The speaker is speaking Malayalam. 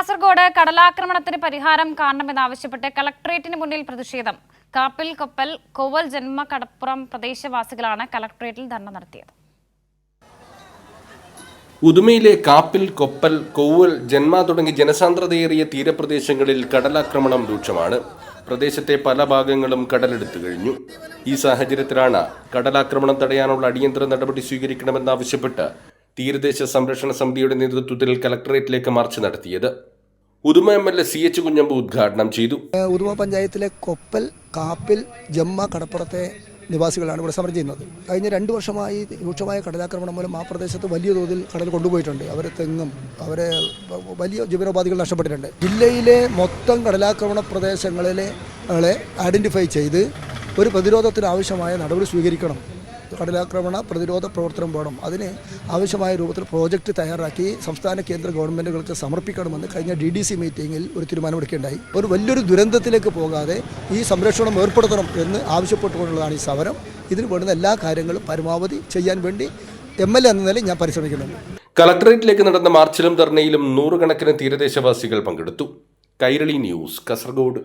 കാസർഗോഡ് കടലാക്രമണത്തിന് പരിഹാരം കാണണമെന്നാവശ്യപ്പെട്ട് കളക്ടറേറ്റിന് മുന്നിൽ പ്രതിഷേധം. കാപ്പിൽ കൊപ്പൽ കോവൽ ജന്മ കടപ്പുറം പ്രദേശവാസികളാണ് കളക്ടറേറ്റിൽ ധർണ നടത്തിയത്. ഉദുമയിലെ കാപ്പിൽ കൊപ്പൽ കോവൽ ജന്മ തുടങ്ങി ജനസാന്ദ്രതയേറിയ തീരപ്രദേശങ്ങളിൽ കടലാക്രമണം രൂക്ഷമാണ്. പ്രദേശത്തെ പല ഭാഗങ്ങളും കടലെടുത്തു കഴിഞ്ഞു. ഈ സാഹചര്യത്തിലാണ് കടലാക്രമണം തടയാനുള്ള അടിയന്തര നടപടി സ്വീകരിക്കണമെന്നാവശ്യപ്പെട്ട് തീരദേശ സംരക്ഷണ സമിതിയുടെ നേതൃത്വത്തിൽ കലക്ടറേറ്റിലേക്ക് മാർച്ച് നടത്തിയത്. Uduma M L A C H Kunhambu ഉദ്ഘാടനം ചെയ്തു. ഉദുമ പഞ്ചായത്തിലെ കൊപ്പൽ കാപ്പിൽ ജമ്മ കടപ്പുറത്തെ നിവാസികളാണ് ഇവിടെ സമരം ചെയ്യുന്നത്. കഴിഞ്ഞ രണ്ട് വർഷമായി രൂക്ഷമായ കടലാക്രമണം മൂലം ആ പ്രദേശത്ത് വലിയ തോതിൽ കടൽ കൊണ്ടുപോയിട്ടുണ്ട്. അവരെ തെങ്ങും അവരെ വലിയ ജീവനോപാധികൾ നഷ്ടപ്പെട്ടിട്ടുണ്ട്. ജില്ലയിലെ മൊത്തം കടലാക്രമണ പ്രദേശങ്ങളിലെ ഐഡന്റിഫൈ ചെയ്ത് ഒരു പ്രതിരോധത്തിന് ആവശ്യമായ നടപടി സ്വീകരിക്കണം. കടലാക്രമണ പ്രതിരോധ പ്രവർത്തനം വേണം. അതിന് ആവശ്യമായ രൂപത്തിൽ പ്രോജക്റ്റ് തയ്യാറാക്കി സംസ്ഥാന കേന്ദ്ര ഗവൺമെന്റുകൾക്ക് സമർപ്പിക്കണമെന്ന് കഴിഞ്ഞ ഡി ഡി സി മീറ്റിംഗിൽ ഒരു തീരുമാനമെടുക്കുകയുണ്ടായി. ഒരു വലിയൊരു ദുരന്തത്തിലേക്ക് പോകാതെ ഈ സംരക്ഷണം ഏർപ്പെടുത്തണം എന്ന് ആവശ്യപ്പെട്ടുകൊണ്ടുള്ളതാണ് ഈ സമരം. ഇതിന് വേണ്ടുന്ന എല്ലാ കാര്യങ്ങളും പരമാവധി ചെയ്യാൻ വേണ്ടി എം എൽ എ എന്ന നിലയിൽ ഞാൻ പരിശ്രമിക്കുന്നുണ്ട്. കളക്ടറേറ്റിലേക്ക് നടന്ന മാർച്ചിലും ധർണയിലും നൂറുകണക്കിന് തീരദേശവാസികൾ പങ്കെടുത്തു. കൈരളി ന്യൂസ് കാസർഗോഡ്.